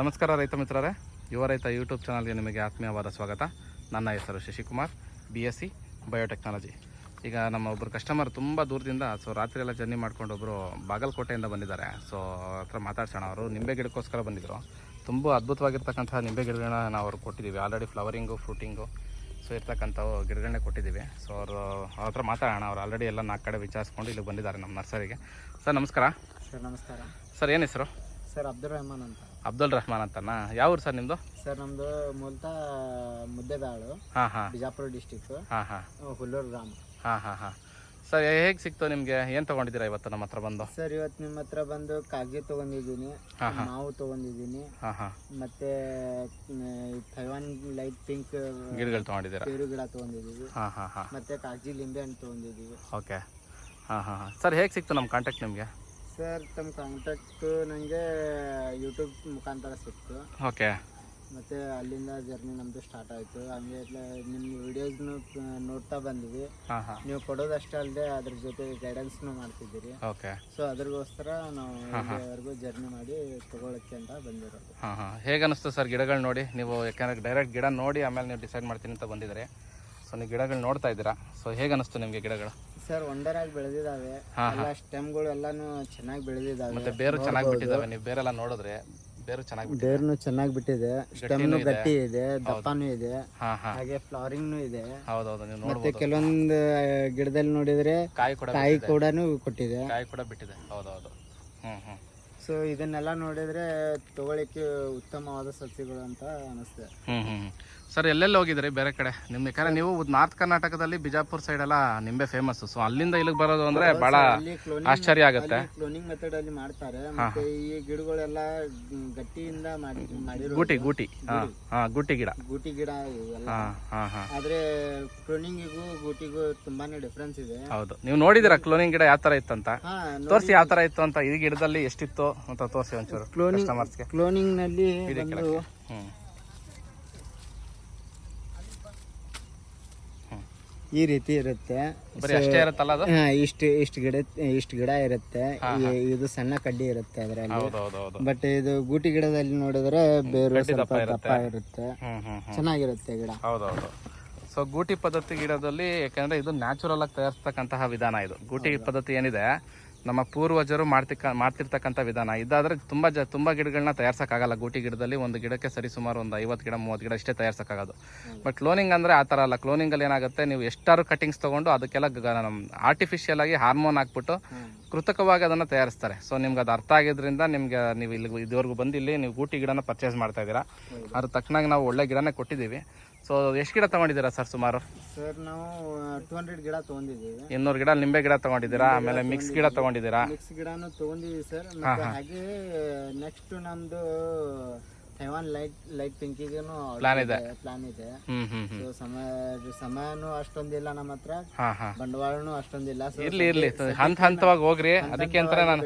ನಮಸ್ಕಾರ ರೈತ ಮಿತ್ರರೇ. ಯುವ ರೈತ ಯೂಟ್ಯೂಬ್ ಚಾನಲ್ಗೆ ನಿಮಗೆ ಆತ್ಮೀಯವಾದ ಸ್ವಾಗತ. ನನ್ನ ಹೆಸರು Shashikumar B S C biotechnology ಈಗ ನಮ್ಮ ಒಬ್ಬರು ಕಸ್ಟಮರ್ ತುಂಬ ದೂರದಿಂದ ಸೊ ರಾತ್ರಿ ಎಲ್ಲ ಜರ್ನಿ ಮಾಡ್ಕೊಂಡು ಒಬ್ಬರು ಬಾಗಲಕೋಟೆಯಿಂದ ಬಂದಿದ್ದಾರೆ. ಸೊ ಹತ್ರ ಮಾತಾಡ್ಸೋಣ ಅವರು. ನಿಂಬೆ ಗಿಡಕ್ಕೋಸ್ಕರ ಬಂದಿದ್ದರು ತುಂಬ ಅದ್ಭುತವಾಗಿರ್ತಕ್ಕಂಥ ನಿಂಬೆ ಗಿಡಗಳನ್ನ ನಾವು ಅವ್ರು ಕೊಟ್ಟಿದ್ದೀವಿ. ಆಲ್ರೆಡಿ ಫ್ಲವರಿಂಗು ಫ್ರೂಟಿಂಗು ಸೊ ಇರ್ತಕ್ಕಂಥವು ಗಿಡಗಳನ್ನೇ ಕೊಟ್ಟಿದ್ದೀವಿ. ಸೊ ಅವರು ಅವ್ರ ಹತ್ರ ಮಾತಾಡೋಣ. ಅವ್ರು ಆಲ್ರೆಡಿ ಎಲ್ಲ ನಾಲ್ಕು ಕಡೆ ವಿಚಾರಿಸ್ಕೊಂಡು ಇಲ್ಲಿ ಬಂದಿದ್ದಾರೆ ನಮ್ಮ ನರ್ಸರಿಗೆ. ಸರ್ ನಮಸ್ಕಾರ. ಸರ್ ನಮಸ್ಕಾರ. ಸರ್ ಏನು ಹೆಸರು? ಸರ್ ಅಬ್ದುಲ್ ರೆಹಮಾನ್ ಅಂತ. ಅಬ್ದುಲ್ ರಹಮಾನ್ ಅಂತನಾ? ಯಾವ ಊರು ಸರ್ ನಿಮ್ಮದು ಸರ್ ನಮ್ದು ಮೂಲತಃ ಮುದ್ದೆದಾಳು ಹಾಂ ಹಾಂ. ಬಿಜಾಪುರ ಡಿಸ್ಟಿಕ್ ಹಾಂ ಹಾಂ. ಹುಲ್ಲೂರು ಗ್ರಾಮ. ಹಾಂ ಹಾಂ ಹಾಂ. ಸರ್ ಹೇಗೆ ಸಿಕ್ತು ನಿಮಗೆ? ಏನು ತೊಗೊಂಡಿದ್ದೀರಾ ಇವತ್ತು ನಮ್ಮ ಹತ್ರ ಬಂದು? ಸರ್ ಇವತ್ತು ನಿಮ್ಮ ಹತ್ರ ಬಂದು ಕಾಗಜಿ ತೊಗೊಂಡಿದ್ದೀನಿ ಮಾವು ತೊಗೊಂಡಿದ್ದೀನಿ. ಮತ್ತೆ ಥೈವಾನ್ ಲೈಟ್ ಪಿಂಕ್ ಗಿಡಗಳು ತೊಗೊಂಡಿದ್ದೀರಾ? ಬೇರು ಗಿಡ ತೊಗೊಂಡಿದ್ದೀವಿ. ಮತ್ತೆ ಕಾಗಜಿ ಲಿಂಬೆ ಹಣ್ಣು ತೊಗೊಂಡಿದ್ದೀವಿ. ಓಕೆ. ಹಾಂ ಹಾಂ ಹಾಂ. ಸರ್ ಹೇಗೆ ಸಿಕ್ತು ನಮ್ಮ ಕಾಂಟ್ಯಾಕ್ಟ್ ನಿಮಗೆ? ಸರ್ ತಮ್ಮ ಕಾಂಟ್ಯಾಕ್ಟ್ ನನಗೆ ಯೂಟ್ಯೂಬ್ ಮುಖಾಂತರ ಸಿಕ್ತು. ಓಕೆ. ಮತ್ತೆ ಅಲ್ಲಿಂದ ಜರ್ನಿ ನಮ್ಮದು ಸ್ಟಾರ್ಟ್ ಆಯಿತು. ಹಂಗೆ ನಿಮ್ಮ ವಿಡಿಯೋಸ್ನು ನೋಡ್ತಾ ಬಂದ್ವಿ. ನೀವು ಕೊಡೋದಷ್ಟೇ ಅಲ್ಲದೆ ಅದ್ರ ಜೊತೆ ಗೈಡೆನ್ಸ್ನು ಮಾಡ್ತಿದ್ದೀರಿ. ಓಕೆ. ಸೊ ಅದ್ರಗೋಸ್ಕರ ನಾವು ಇಲ್ಲಿವರೆಗೂ ಜರ್ನಿ ಮಾಡಿ ತಗೊಳಕ್ಕೆ ಅಂತ ಬಂದಿರೋದು. ಹಾಂ ಹಾಂ. ಹೇಗೆ ಅನಿಸ್ತು ಸರ್ ಗಿಡಗಳು ನೋಡಿ? ನೀವು ಯಾಕಂದ್ರೆ ಡೈರೆಕ್ಟ್ ಗಿಡ ನೋಡಿ ಆಮೇಲೆ ನೀವು ಡಿಸೈಡ್ ಮಾಡ್ತೀನಿ ಅಂತ ಬಂದಿದ್ದೀರಿ. ಸೊ ನೀವು ಗಿಡಗಳು ನೋಡ್ತಾ ಇದ್ದೀರಾ. ಸೊ ಹೇಗೆ ಅನಿಸ್ತು ನಿಮಗೆ ಗಿಡಗಳು? ಸರ್ ವಂಡರ್ ಆಗಿ ಬೆಳೆದಿದ್ದಾವೆ ಹಾ, ಎಲ್ಲ ಸ್ಟೆಮ್ಗಳು ಎಲ್ಲಾನು ಚೆನ್ನಾಗಿ ಬೆಳೆದಿದಾವೆ. ಮತ್ತೆ ಬೇರು ಚೆನ್ನಾಗಿ ಬಿಟ್ಟಿದ್ದಾವೆ ನೀವು ಬೇರೆಲ್ಲ ನೋಡಿದ್ರೆ ಬೇರು ಚೆನ್ನಾಗಿ ಬಿಟ್ಟಿದೆ. ಬೇರ್ನು ಚೆನ್ನಾಗಿ ಬಿಟ್ಟಿದೆ. ಸ್ಟೆಮ್ನು ಗಟ್ಟಿ ಇದೆ ದಪ್ಪನೂ ಇದೆ. ಹಾಗೆ ಫ್ಲವರಿಂಗ್ನು ಇದೆ. ಹೌದೌದು ನೀವು ಮತ್ತೆ ಕೆಲವೊಂದು ಗಿಡದಲ್ಲಿ ನೋಡಿದ್ರೆ ಕಾಯಿ ಕೂಡ ಕಾಯಿ ಕೂಡ ಕೊಟ್ಟಿದೆ. ಕಾಯಿ ಕೂಡ ಬಿಟ್ಟಿದೆ. ಹೌದೌದು. ಹ್ಮ್ ಹ್ಞೂ ಸೊ ಇದನ್ನೆಲ್ಲ ನೋಡಿದ್ರೆ ತಗೊಳ್ಳಿಕ್ಕೆ ಉತ್ತಮವಾದ ಸಸ್ಯಗಳು ಅಂತ ಅನಿಸ್ತದೆ ಹ್ಮ್ ಹ್ಮ್ ಸರ್ ಎಲ್ಲೆಲ್ಲಿ ಹೋಗಿದ್ರಿ ಬೇರೆ ಕಡೆ? ನಿಮ್ಮ ಯಾಕಂದ್ರೆ ನೀವು ನಾರ್ತ್ ಕರ್ನಾಟಕದಲ್ಲಿ ಬಿಜಾಪುರ್ ಸೈಡ್ ಎಲ್ಲ ನಿಂಬೆ ಫೇಮಸ್ ಸೊ ಅಲ್ಲಿಂದ ಇಲ್ಲಿಗೆ ಬರೋದು ಅಂದ್ರೆ ಬಹಳ ಅಲ್ಲಿ ಕ್ಲೋನಿಂಗ್ ಆಶ್ಚರ್ಯ ಆಗುತ್ತೆ. ಕ್ಲೋನಿಂಗ್ ಮೆಥಡ್ ಅಲ್ಲಿ ಮಾಡ್ತಾರೆ. ಮತ್ತೆ ಈ ಗಿಡಗಳೆಲ್ಲ ಗಟ್ಟಿಯಿಂದ ಮಾಡಿ ಮಾಡಿರೋ ಗೂಟಿ ಗೂಟಿ. ಹಾ ಹಾಂ ಗೂಟಿ ಗಿಡ. ಗೂಟಿ ಗಿಡ ಇವೆಲ್ಲ. ಹಾಂ ಹಾಂ ಹಾಂ. ಆದ್ರೆ ಕ್ಲೋನಿಂಗಿಗೂ ಗೂಟಿಗೂ ತುಂಬಾನೇ ಡಿಫ್ರೆನ್ಸ್ ಇದೆ. ಹೌದು. ನೀವು ನೋಡಿದಿರ ಕ್ಲೋನಿಂಗ್ ಗಿಡ ಯಾವ ತರ ಇತ್ತಂತ? ಹಾ ತೋರಿಸಿ ಯಾವ ತರ ಇತ್ತು ಅಂತ? ಈ ಗಿಡದಲ್ಲಿ ಎಷ್ಟಿತ್ತು? ಅಂತ ತೋರಿಸಿ ಒಂಚೂರು ಕ್ಲೋನಿಂಗ್ ಕಸ್ಟಮರ್ಸ್ಗೆ ಕ್ಲೋನಿಂಗ್ನಲ್ಲಿ ಬಂದು ಹ್ಞೂ ಈ ರೀತಿ ಇರುತ್ತೆ. ಬರೀ ಅಷ್ಟೇ ಇರುತ್ತಲ್ಲ ಅದು? ಹಾ, ಇಷ್ಟು ಇಷ್ಟು ಗಿಡ ಇಷ್ಟು ಗಿಡ ಇರುತ್ತೆ. ಇದು ಸಣ್ಣ ಕಡ್ಡಿ ಇರುತ್ತೆ ಅದರಲ್ಲಿ. ಬಟ್ ಇದು ಗೂಟಿ ಗಿಡದಲ್ಲಿ ನೋಡಿದ್ರೆ ಬೇರು ಸ್ವಲ್ಪ ದಪ್ಪ ಇರುತ್ತೆ. ಚೆನ್ನಾಗಿರುತ್ತೆ ಗಿಡ. ಹೌದೌದು. ಸೊ ಗೂಟಿ ಪದ್ಧತಿ ಗಿಡದಲ್ಲಿ ಯಾಕಂದ್ರೆ ಇದು ನ್ಯಾಚುರಲ್ ಆಗಿ ತಯಾರಿಸ್ತಕ್ಕಂತಹ ವಿಧಾನ ಇದು. ಗೂಟಿ ಪದ್ಧತಿ ಏನಿದೆ ನಮ್ಮ ಪೂರ್ವಜರು ಮಾಡ್ತಿಕ್ಕ ಮಾಡ್ತಿರ್ತಕ್ಕಂಥ ವಿಧಾನ. ಇದಾದರೆ ತುಂಬ ಜ ತುಂಬ ಗಿಡಗಳನ್ನ ತಯಾರಿಸೋಕ್ಕಾಗಲ್ಲ. ಗೂಟಿ ಗಿಡದಲ್ಲಿ ಒಂದು ಗಿಡಕ್ಕೆ ಸರಿ ಸುಮಾರು ಒಂದು ಐವತ್ತು ಗಿಡ ಮೂವತ್ತು ಗಿಡ ಇಷ್ಟೇ ತಯಾರಿಸೋಕ್ಕಾಗೋದು. ಬಟ್ ಕ್ಲೋನಿಂಗ್ ಅಂದರೆ ಆ ಥರ ಅಲ್ಲ. ಕ್ಲೋನಿಂಗಲ್ಲಿ ಏನಾಗುತ್ತೆ ನೀವು ಎಷ್ಟಾರು ಕಟಿಂಗ್ಸ್ ತೊಗೊಂಡು ಅದಕ್ಕೆಲ್ಲ ಆರ್ಟಿಫಿಷಿಯಲ್ ಆಗಿ ಹಾರ್ಮೋನ್ ಹಾಕ್ಬಿಟ್ಟು ಕೃತಕವಾಗಿ ಅದನ್ನು ತಯಾರಿಸ್ತಾರೆ. ಸೊ ನಿಮ್ಗೆ ಅದು ಅರ್ಥ ಆಗಿದ್ದರಿಂದ ನಿಮಗೆ ನೀವು ಇಲ್ಲಿ ಇದುವರೆಗೂ ಬಂದು ಇಲ್ಲಿ ನೀವು ಗೂಟಿ ಗಿಡನ ಪರ್ಚೇಸ್ ಮಾಡ್ತಾ ಇದ್ದೀರಾ. ಅದ್ರ ತಕ್ಕನಾಗಿ ನಾವು ಒಳ್ಳೆ ಗಿಡನೇ ಕೊಟ್ಟಿದ್ದೀವಿ. ಸೊ ಎಷ್ಟು ಗಿಡ ತಗೊಂಡಿದ್ದೀರಾ ಸರ್ ಸುಮಾರು? ಸರ್ ನಾವು ಟೂ ಹಂಡ್ರೆಡ್ ಗಿಡ ತಗೊಂಡಿದ್ದೀವಿ. ಇನ್ನೂರು ಗಿಡ ನಿಂಬೆ ಗಿಡ ತಗೊಂಡಿದ್ದೀರಾ? ಆಮೇಲೆ ಮಿಕ್ಸ್ ಗಿಡ ತಗೊಂಡಿದ್ದೀರಾ? ಮಿಕ್ಸ್ ಗಿಡನೂ ತಗೊಂಡಿದ್ದೀವಿ ಸರ್. ಮತ್ತೆ ಹಾಗೆ ನೆಕ್ಸ್ಟ್ ನಮ್ದು ಥೈವಾನ್ ಲೈಟ್ ಲೈಟ್ ಪಿಂಕಿಗೂ ಪ್ಲಾನ್ ಇದೆ. ಪ್ಲಾನ್ ಇದೆ. ಸೊ ಸಮಯ ಸಮಯನೂ ಅಷ್ಟೊಂದಿಲ್ಲ ನಮ್ಮ ಹತ್ರ. ಬಂಡವಾಳನು ಅಷ್ಟೊಂದಿಲ್ಲ. ಇರ್ಲಿ ಇರ್ಲಿ. ಹಂತ ಹಂತವಾಗಿ ಹೋಗ್ರಿ. ಅದಕ್ಕೆ ಅಂತ ನಾನು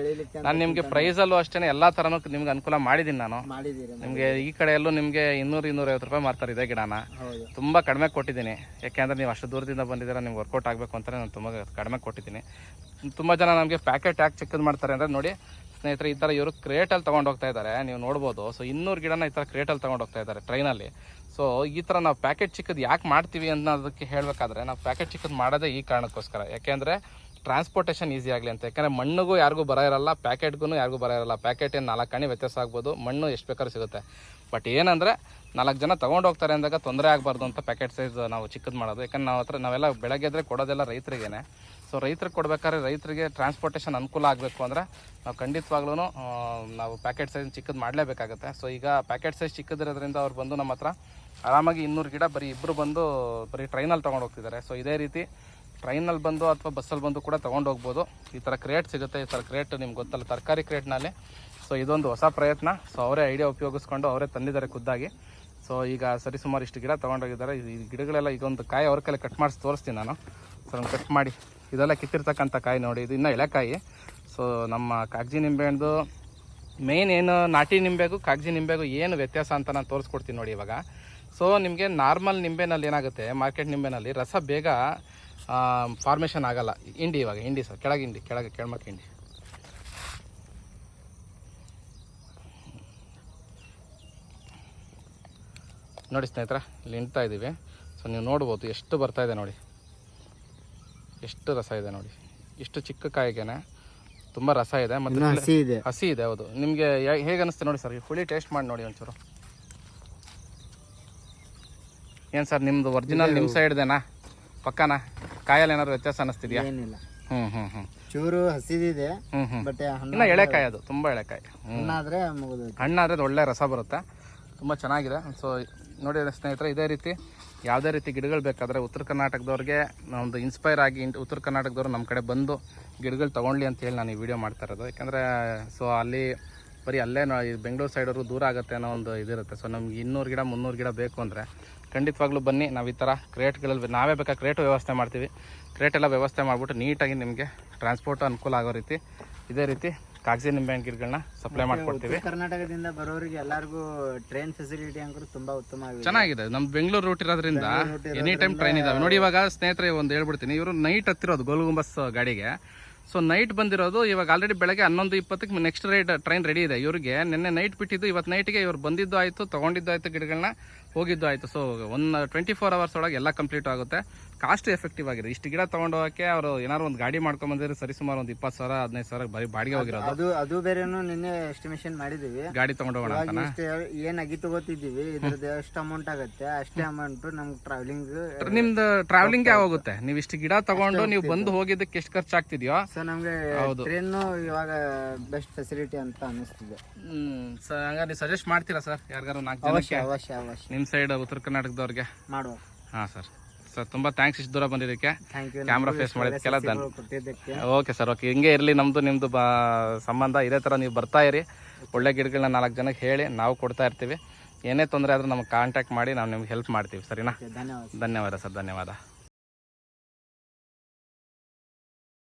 ನಾನು ನಿಮ್ಗೆ ಪ್ರೈಸ್ ಅಲ್ಲೂ ಅಷ್ಟೇ ಎಲ್ಲಾ ತರನು ನಿಮ್ಗೆ ಅನುಕೂಲ ಮಾಡಿದೀನಿ ನಾನು. ಮಾಡಿದೀನಿ ನಿಮ್ಗೆ ಈ ಕಡೆಯಲ್ಲೂ ನಿಮ್ಗೆ ನಿಮ್ಗೆ ಇನ್ನೂರು ಐವತ್ತು ರೂಪಾಯಿ ಮಾರ್ತಾರೆ ಇದೆ ಗಿಡನ. ತುಂಬಾ ಕಡಿಮೆ ಕೊಟ್ಟಿದ್ದೀನಿ. ಯಾಕೆಂದ್ರೆ ನೀವು ಅಷ್ಟು ದೂರದಿಂದ ಬಂದಿದ್ದೀರಾ ನಿಮ್ಗೆ ವರ್ಕೌಟ್ ಆಗಬೇಕು ಅಂತ ನಾನು ತುಂಬಾ ಕಡಿಮೆ ಕೊಟ್ಟಿದ್ದೀನಿ. ತುಂಬಾ ಜನ ನಮಗೆ ಪ್ಯಾಕೆಟ್ ಯಾಕೆ ಚಿಕ್ಕದು ಮಾಡ್ತಾರೆ ಅಂದ್ರೆ ನೋಡಿ ಸ್ನೇಹಿತರೆ, ಈ ಥರ ಇವರು ಕ್ರೇಟಲ್ಲಿ ತೊಗೊಂಡು ಹೋಗ್ತಾ ಇದ್ದಾರೆ ನೀವು ನೋಡ್ಬೋದು. ಸೊ ಇನ್ನೂರು ಗಿಡನ ಈ ಥರ ಕ್ರೇಟಲ್ಲಿ ತೊಗೊಂಡು ಹೋಗ್ತಾ ಇದ್ದಾರೆ ಟ್ರೈನಲ್ಲಿ ಸೊ ಈ ಥರ ನಾವು ಪ್ಯಾಕೆಟ್ ಚಿಕ್ಕದು ಯಾಕೆ ಮಾಡ್ತೀವಿ ಅನ್ನೋದಕ್ಕೆ ಹೇಳಬೇಕಾದ್ರೆ, ನಾವು ಪ್ಯಾಕೆಟ್ ಚಿಕ್ಕದು ಮಾಡೋದೇ ಈ ಕಾರಣಕ್ಕೋಸ್ಕರ. ಯಾಕೆಂದರೆ ಟ್ರಾನ್ಸ್ಪೋರ್ಟೇಷನ್ ಈಸಿ ಆಗಲಿ ಅಂತ. ಯಾಕಂದರೆ, ಮಣ್ಣಿಗೂ ಯಾರಿಗೂ ಬರ ಇರಲ್ಲ ಪ್ಯಾಕೆಟ್ಗೂ ಯಾರಿಗೂ ಬರ ಇರಲ್ಲ. ಪ್ಯಾಕೆಟ್ ಏನು ನಾಲ್ಕು ಕಣಿ ವ್ಯತ್ಯಾಸ ಆಗ್ಬೋದು, ಮಣ್ಣು ಎಷ್ಟು ಬೇಕಾದ್ರೂ ಸಿಗುತ್ತೆ. ಬಟ್ ಏನಂದರೆ, ನಾಲ್ಕು ಜನ ತೊಗೊಂಡು ಹೋಗ್ತಾರೆ ಅಂದಾಗ ತೊಂದರೆ ಆಗಬಾರ್ದು ಅಂತ ಪ್ಯಾಕೆಟ್ ಸೈಜ್ ನಾವು ಚಿಕ್ಕದು ಮಾಡೋದು. ಯಾಕಂದ್ರೆ, ನಾವು ಹತ್ರ ನಾವೆಲ್ಲ ಬೆಳಗ್ಗೆ ಎದ್ರೆ ಕೊಡೋದೆಲ್ಲ ರೈತರಿಗೇನೆ. ಸೊ ರೈತರಿಗೆ ಕೊಡ್ಬೇಕಾದ್ರೆ ರೈತರಿಗೆ ಟ್ರಾನ್ಸ್ಪೋರ್ಟೇಷನ್ ಅನುಕೂಲ ಆಗಬೇಕು ಅಂದರೆ ನಾವು ಖಂಡಿತವಾಗ್ಲೂ ನಾವು ಪ್ಯಾಕೆಟ್ ಸೈಜ್ ಚಿಕ್ಕದು ಮಾಡಲೇಬೇಕಾಗುತ್ತೆ. ಸೊ ಈಗ ಪ್ಯಾಕೆಟ್ ಸೈಜ್ ಚಿಕ್ಕದಿರೋದ್ರಿಂದ ಅವ್ರು ಬಂದು ನಮ್ಮ ಹತ್ರ ಆರಾಮಾಗಿ ಇನ್ನೂರು ಗಿಡ ಬರೀ ಇಬ್ಬರು ಬಂದು ಬರೀ ಟ್ರೈನಲ್ಲಿ ತೊಗೊಂಡು ಹೋಗ್ತಿದ್ದಾರೆ. ಸೊ ಇದೇ ರೀತಿ ಟ್ರೈನಲ್ಲಿ ಬಂದು ಅಥವಾ ಬಸ್ಸಲ್ಲಿ ಬಂದು ಕೂಡ ತೊಗೊಂಡು ಹೋಗ್ಬೋದು. ಈ ಥರ ಕ್ರೇಟ್ ಸಿಗುತ್ತೆ. ಈ ಥರ ಕ್ರೇಟ್ ನಿಮ್ಗೆ ಗೊತ್ತಲ್ಲ, ತರಕಾರಿ ಕ್ರೇಟ್ನಲ್ಲಿ ಸೊ ಇದೊಂದು ಹೊಸ ಪ್ರಯತ್ನ. ಸೊ ಅವರೇ ಐಡಿಯಾ ಉಪಯೋಗಿಸ್ಕೊಂಡು ಅವರೇ ತಂದಿದ್ದಾರೆ ಖುದ್ದಾಗಿ. ಸೊ ಈಗ ಸರಿ ಸುಮಾರು ಇಷ್ಟು ಗಿಡ ತೊಗೊಂಡೋಗಿದ್ದಾರೆ ಈ ಗಿಡಗಳೆಲ್ಲ ಈಗೊಂದು ಕಾಯಿ ಅವ್ರ ಕೈಲಿ ಕಟ್ ಮಾಡಿಸಿ ತೋರಿಸ್ತೀನಿ ನಾನು. ಸೊ ಕಟ್ ಮಾಡಿ. ಇದೆಲ್ಲ ಕಿತ್ತಿರ್ತಕ್ಕಂಥ ಕಾಯಿ ನೋಡಿ, ಇದು ಇನ್ನೂ ಎಳೆಕಾಯಿ ಸೊ ನಮ್ಮ ಕಾಗಜಿ ನಿಂಬೆಹಣ್ಣು ಮೇನ್ ಏನು ನಾಟಿ ನಿಂಬೆಗೂ, ಕಾಗಜಿ ನಿಂಬೆಗೂ ಏನು ವ್ಯತ್ಯಾಸ ಅಂತ ನಾನು ತೋರಿಸ್ಕೊಡ್ತೀನಿ ನೋಡಿ ಇವಾಗ. ಸೊ ನಿಮಗೆ ನಾರ್ಮಲ್ ನಿಂಬೆನಲ್ಲಿ ಏನಾಗುತ್ತೆ ಮಾರ್ಕೆಟ್ ನಿಂಬೆನಲ್ಲಿ ರಸ ಬೇಗ ಫಾರ್ಮೇಷನ್ ಆಗಲ್ಲ. ಹಿಂಡಿ ಇವಾಗ, ಹಿಂಡಿ ಸರ್ ಕೆಳಗೆ ಹಿಂಡಿ, ಕೆಳಗೆ ಕೆಳಮಕ್ಕೆ ಹಿಂಡಿ. ನೋಡಿ ಸ್ನೇಹಿತರ, ಇಲ್ಲಿ ಇದ್ದೀವಿ. ಸೊ ನೀವು ನೋಡ್ಬೋದು, ಎಷ್ಟು ಬರ್ತಾ ಇದೆ ನೋಡಿ. ಎಷ್ಟು ರಸ ಇದೆ ನೋಡಿ. ಇಷ್ಟು ಚಿಕ್ಕ ಕಾಯಿಗೆನೆ ತುಂಬ ರಸ ಇದೆ ಮತ್ತು ಹಸಿ ಇದೆ. ಹಸಿ ಇದೆ ಹೌದು. ನಿಮಗೆ ಹೇಗೆ ಅನಿಸ್ತೆ ನೋಡಿ ಸರ್ ಈ ಹುಳಿ ಟೇಸ್ಟ್ ಮಾಡಿ ನೋಡಿ ಒಂಚೂರು. ಏನು ಸರ್ ನಿಮ್ಮದು ಒರಿಜಿನಲ್ ನಿಮ್ಮ ಸೈಡ್ದೇನಾ ಪಕ್ಕನಾ? ಕಾಯಲ್ಲಿ ಏನಾದ್ರು ವ್ಯತ್ಯಾಸ ಅನ್ನಿಸ್ತಿದ್ಯಾ ಏನಿಲ್ಲ. ಹ್ಞೂ ಹ್ಞೂ ಹ್ಞೂ ಚೂರು ಹಸಿದಿದೆ ಹ್ಞೂ ಹ್ಞೂ ಬಟ್ ಇನ್ನು ಎಳೆಕಾಯಿ ಅದು ತುಂಬ ಎಳೆಕಾಯಿ ಹಣ್ಣಾದರೆ ಮುಗಿದು ಹಣ್ಣಾದ್ರೆ ಅದು ಒಳ್ಳೆ ರಸ ಬರುತ್ತೆ. ತುಂಬ ಚೆನ್ನಾಗಿದೆ. ಸೊ ನೋಡಿ ಸ್ನೇಹಿತರೆ ಇದೇ ರೀತಿ ಯಾವುದೇ ರೀತಿ ಗಿಡಗಳು ಬೇಕಾದರೆ ಉತ್ತರ ಕರ್ನಾಟಕದವ್ರಿಗೆ ಒಂದು ಇನ್ಸ್ಪೈರ್ ಆಗಿ ಉತ್ತರ ಕರ್ನಾಟಕದವ್ರು ನಮ್ಮ ಕಡೆ ಬಂದು ಗಿಡಗಳು ತೊಗೊಳ್ಳಿ ಅಂತ ಹೇಳಿ ನಾನು ಈ ವಿಡಿಯೋ ಮಾಡ್ತಾ ಇರೋದು. ಯಾಕಂದರೆ ಸೊ ಅಲ್ಲಿ ಬರೀ ಅಲ್ಲೇ ಬೆಂಗಳೂರು ಸೈಡವರು ದೂರ ಆಗುತ್ತೆ ಅನ್ನೋ ಒಂದು ಇದಿರುತ್ತೆ. ಸೊ ನಮ್ಗೆ ಇನ್ನೂರು ಗಿಡ, ಮುನ್ನೂರು ಗಿಡ ಬೇಕು ಅಂದರೆ ಖಂಡಿತವಾಗ್ಲೂ ಬನ್ನಿ. ನಾವು ಈ ಥರ ಕ್ರೇಟ್ಗಳಲ್ಲಿ ನಾವೇ ಬೇಕಾ ಕ್ರೇಟ್ ವ್ಯವಸ್ಥೆ ಮಾಡ್ತೀವಿ. ಕ್ರೇಟೆಲ್ಲ ವ್ಯವಸ್ಥೆ ಮಾಡಿಬಿಟ್ಟು ನೀಟಾಗಿ ನಿಮಗೆ ಟ್ರಾನ್ಸ್ಪೋರ್ಟ್ ಅನುಕೂಲ ಆಗೋ ರೀತಿ, ಇದೇ ರೀತಿ ಕಾಗಜಿ ನಿಂಬೆಹಣ್ಣು ಗಿಡಗಳನ್ನ ಸಪ್ಲೈ ಮಾಡ್ಕೊಡ್ತೀವಿ. ಕರ್ನಾಟಕದಿಂದ ಬರೋರಿಗೆ ಎಲ್ಲರಿಗೂ ಟ್ರೈನ್ ಫೆಸಿಲಿಟಿ ಅಂಕರು ತುಂಬಾ ಉತ್ತಮ ಚೆನ್ನಾಗಿದೆ. ನಮ್ಮ ಬೆಂಗಳೂರು ರೂಟ್ ಇರೋದ್ರಿಂದ ಎನಿ ಟೈಮ್ ಟ್ರೈನ್ ಇದಾವೆ. ನೋಡಿ ಇವಾಗ ಸ್ನೇಹಿತರೆ ಒಂದು ಹೇಳ್ಬಿಡ್ತೀನಿ. ಇವರು ನೈಟ್ ಹತ್ತಿರೋದು ಗೋಲ್ಗುಂಬಸ್ ಗಾಡಿಗೆ. ಸೊ ನೈಟ್ ಬಂದಿರೋದು ಇವಾಗ ಆಲ್ರೆಡಿ ಬೆಳಗ್ಗೆ ಹನ್ನೊಂದು ಇಪ್ಪತ್ತಕ್ಕೆ ನೆಕ್ಸ್ಟ್ ರೈಡ್ ಟ್ರೈನ್ ರೆಡಿ ಇದೆ. ಇವರಿಗೆ ನಿನ್ನೆ ನೈಟ್ ಬಿಟ್ಟಿದ್ದು ಇವತ್ತು ನೈಟ್ಗೆ ಇವ್ರು ಬಂದಿದ್ದು ಆಯಿತು ತೊಗೊಂಡಿದ್ದು ಆಯಿತು ಗಿಡಗಳನ್ನ ಹೋಗಿದ್ದು ಆಯಿತು. So one twenty four hours ಒಳಗೆ ಎಲ್ಲ ಕಂಪ್ಲೀಟ್ ಆಗುತ್ತೆ. ಕಾಸ್ಟ್ ಎಫೆಕ್ಟಿವ್ ಆಗಿದೆ. ಇಷ್ಟು ಗಿಡ ತೊಗೊಂಡು ಹೋಗಕ್ಕೆ ಅವರು ಏನಾದ್ರು ಒಂದು ಗಾಡಿ ಮಾಡ್ಕೊಂಡ್ ಬಂದಿದ್ರೆ ಸರಿ ಸುಮಾರು ಒಂದು ಇಪ್ಪತ್ತು ಸಾವಿರ ಹದಿನೈದು ಸಾವಿರ ಬರೀ ಬಾಡಿಗೆ ಹೋಗಿರೋದು. ಅದು ಅದು ಬೇರೆನು ನಿನ್ನೆ ಎಸ್ಟಿಮೇಷನ್ ಮಾಡಿದೀವಿ. ಗಾಡಿ ತೊಗೊಂಡು ಹೋಗೋಣ ಇವಾಗ ಇಷ್ಟೇ ಏನ್ ಅಗಿ ತಗೋತಿದ್ದೀವಿ ಇದ್ರದ್ದು ಎಷ್ಟು ಅಮೌಂಟ್ ಆಗುತ್ತೆ ಅಷ್ಟೇ ಅಮೌಂಟ್ ನಮ್ಗೆ ಟ್ರಾವೆಲಿಂಗ್ ನಿಮ್ದು ಟ್ರಾವೆಲಿಂಗ್ ಯಾವ ಹೋಗುತ್ತೆ ನೀವು ಇಷ್ಟು ಗಿಡ ತಗೊಂಡು ನೀವು ಬಂದು ಹೋಗಿದ್ದಕ್ಕೆ ಎಷ್ಟು ಖರ್ಚಾಗ್ತಿದ್ಯೋ ಸೊ ನಮ್ಗೆ ಹೌದು. ಟ್ರೈನ್ ಇವಾಗ ಬೆಸ್ಟ್ ಫೆಸಿಲಿಟಿ ಅಂತ ಅನಿಸ್ತಿದೆ ಹ್ಮ್ ಸರ್ ಹಂಗಾರೆ ನೀವು ಸಜೆಸ್ಟ್ ಮಾಡ್ತೀರಾ ಸರ್? ಯಾರಿಗಾರು ನಾಲ್ಕು ಅವಶ್ಯ ಜನಕ್ಕೆ? ಅವಶ್ಯ ಅವಶ್ಯ ನಿಮ್ಮ ಸೈಡ್ ಉತ್ತರ ಕರ್ನಾಟಕದವ್ರಿಗೆ? ಮಾಡುವ. ಹಾಂ ಸರ್. ಸರ್ ತುಂಬ ಥ್ಯಾಂಕ್ಸ್ ಇಷ್ಟು ದೂರ ಬಂದಿದ್ದಕ್ಕೆ. ಥ್ಯಾಂಕ್ ಯು ಕ್ಯಾಮ್ರಾ ಫೇಸ್ ಮಾಡಿದ್ದಕ್ಕೆಲ್ಲ ಧನ್ ಓಕೆ ಸರ್ ಓಕೆ ಹಿಂಗೆ ಇರಲಿ ನಮ್ಮದು ನಿಮ್ಮದು ಬಾ ಸಂಬಂಧ ಇದೇ ಥರ ನೀವು ಬರ್ತಾ ಇರಿ. ಒಳ್ಳೆ ಗಿಡಗಳನ್ನ ನಾಲ್ಕು ಜನಕ್ಕೆ ಹೇಳಿ ನಾವು ಕೊಡ್ತಾ ಇರ್ತೀವಿ. ಏನೇ ತೊಂದರೆ ಆದರೂ ನಮ್ಗೆ ಕಾಂಟ್ಯಾಕ್ಟ್ ಮಾಡಿ ನಾವು ನಿಮ್ಗೆ ಹೆಲ್ಪ್ ಮಾಡ್ತೀವಿ ಸರಿನಾ? ಧನ್ಯವಾದ. ಧನ್ಯವಾದ ಸರ್ ಧನ್ಯವಾದ.